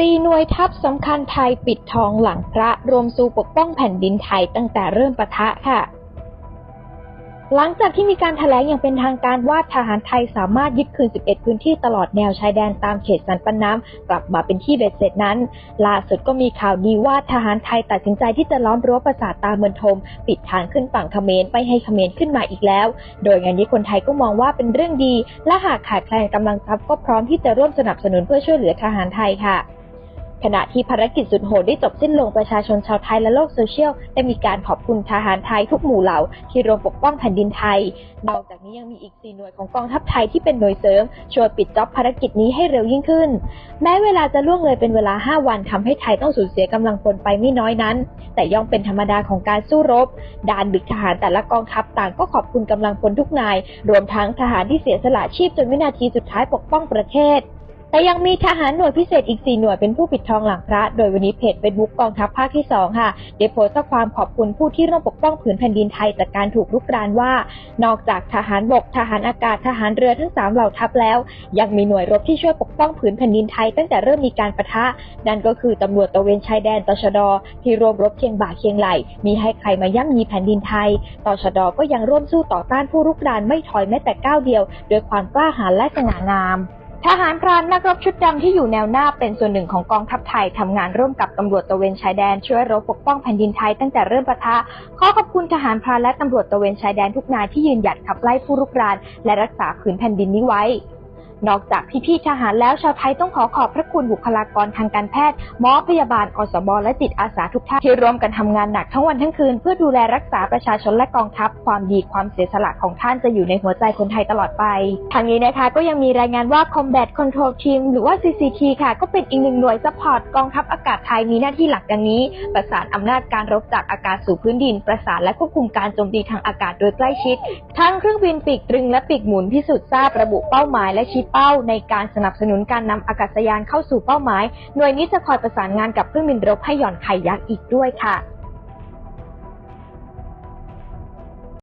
สี่หน่วยทัพสำคัญไทยปิดทองหลังพระรวมสู้ปกป้องแผ่นดินไทยตั้งแต่เริ่มปะทะค่ะ หลังจากที่มีการถแถลงอย่างเป็นทางการว่าทหารไทยสามารถยึดคืน 11 พื้นที่ตลอดแนวชายแดนตามเขตสันปันน้ำกลับมาเป็นที่เบ็ดเสร็จนั้นล่าสุดก็มีข่าวดีว่าทหารไทยตัดสินใจที่จะล้อมรั้วปราสาทตาเมือนทม ปิดทางขึ้นฝั่งเขมรไปให้เขมรขึ้นมาอีกแล้ว โดยงานนี้คนไทยก็มองว่าเป็นเรื่องดี และหากขาดแคลนกำลังทรัพย์ก็พร้อมที่จะร่วมสนับสนุนเพื่อช่วยเหลือทหารไทยค่ะ ขณะที่ภารกิจสุดโหดได้จบสิ้นลงประชาชนชาวไทยและโลกโซเชียลได้มีการขอบคุณทหารไทยทุกหมู่เหล่า ที่ร่วมปกป้องแผ่นดินไทย นอกจากนี้ยังมีอีก 4 หน่วยของกองทัพไทยที่เป็นหน่วยเสริม ช่วยปิดจ็อบภารกิจนี้ให้เร็วยิ่งขึ้น แม้เวลาจะล่วงเลยเป็นเวลา 5 วันทำให้ไทยต้องสูญเสียกำลังพลไปไม่น้อยนั้น แต่ย่อมเป็นธรรมดาของการสู้รบด่านดึกทหารแต่ละกองทัพต่างก็ขอบคุณกำลังพลทุกนาย รวมทั้งทหารที่เสียสละชีพจนวินาทีสุดท้ายปกป้องประเทศ แต่ยังมีทหารหน่วยพิเศษอีก 4 หน่วยเป็นผู้ปิดทองหลังพระ โดยวันนี้เพจเฟซบุ๊กกองทัพภาคที่ 2 ค่ะได้โพสต์ข้อความขอบคุณผู้ที่ร่วมปกป้องผืนแผ่นดินไทยจากการถูกลุกรานว่า นอกจากทหารบก ทหารอากาศ ทหารเรือทั้ง 3 เหล่าทัพแล้ว ยังมีหน่วยรบที่ช่วยปกป้องผืนแผ่นดินไทยตั้งแต่เริ่มมีการประทะ นั่นก็คือตำรวจตะเวนชายแดนตชด ที่รวมรบเคียงบ่าเคียงไหลมีให้ใครมาย่ำยีแผ่นดินไทยตชดก็ยังร่วมสู้ต่อต้านผู้รุกรานไม่ถอยแม้แต่ก้าวเดียวด้วยความกล้าหาญและสง่างาม ทหารพรานนักรบชุดดำที่อยู่แนวหน้าเป็นส่วนหนึ่งของกองทัพไทยทำงานร่วมกับตำรวจตะเวนชายแดนช่วยรบปกป้องแผ่นดินไทยตั้งแต่เริ่มปะทะขอขอบคุณทหารพรานและตำรวจตะเวนชายแดนทุกนายที่ยืนหยัดขับไล่ผู้รุกราน และรักษาผืนแผ่นดินนี้ไว้ นอกจากพี่ๆทหารแล้วชาวไทยต้องขอขอบพระคุณบุคลากรทางการแพทย์ หมอพยาบาลอสบและจิตอาสาทุกท่านที่ร่วมกันทำงานหนักทั้งวันทั้งคืน เพื่อดูแลรักษาประชาชนและกองทัพ ความดีความเสียสละของท่านจะอยู่ในหัวใจคนไทยตลอดไป ทางนี้นะคะก็ยังมีรายงานว่า Combat Control Team หรือว่า CCT ค่ะ ก็เป็นอีกหนึ่งหน่วยซัพพอร์ตกองทัพอากาศไทยมีหน้าที่หลักดังนี้ ประสานอำนาจการรบจากอากาศสู่พื้นดิน ประสานและควบคุมการโจมตีทางอากาศโดยใกล้ชิด ทั้งเครื่องบินปีกตรึงและปีกหมุนพิสูจน์ทราบระบุเป้าหมายและชี้เป้าในการสนับสนุนการนำอากาศยานเข้าสู่เป้าหมาย หน่วยนี้จะคอยประสานงานกับเครื่องบินรบให้หย่อนไข่ยักษ์อีกด้วยค่ะ